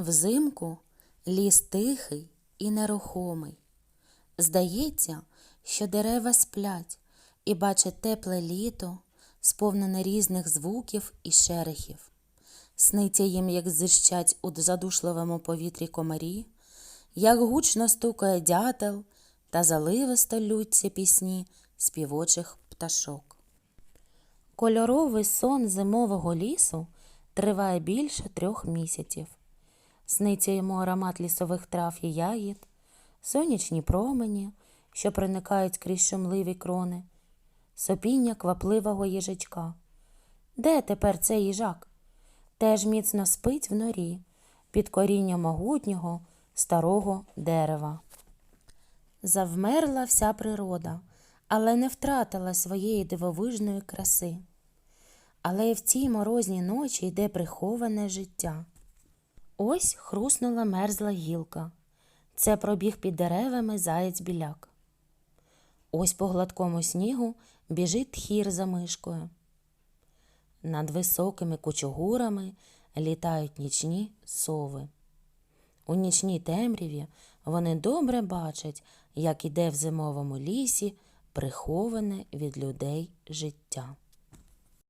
Взимку ліс тихий і нерухомий. Здається, що дерева сплять і бачать тепле літо, сповнене різних звуків і шерехів. Сниться їм, як зищать у задушливому повітрі комарі, як гучно стукає дятел та заливисто лються пісні співочих пташок. Кольоровий сон зимового лісу триває більше трьох місяців. Сниться йому аромат лісових трав і ягід, сонячні промені, що проникають крізь шумливі крони, сопіння квапливого їжачка. Де тепер цей їжак? Теж міцно спить в норі, під корінням могутнього старого дерева. Завмерла вся природа, але не втратила своєї дивовижної краси. Але в цій морозній ночі йде приховане життя. Ось хруснула мерзла гілка. Це пробіг під деревами заєць біляк. Ось по гладкому снігу біжить тхір за мишкою. Над високими кучугурами літають нічні сови. У нічній темряві вони добре бачать, як іде в зимовому лісі приховане від людей життя.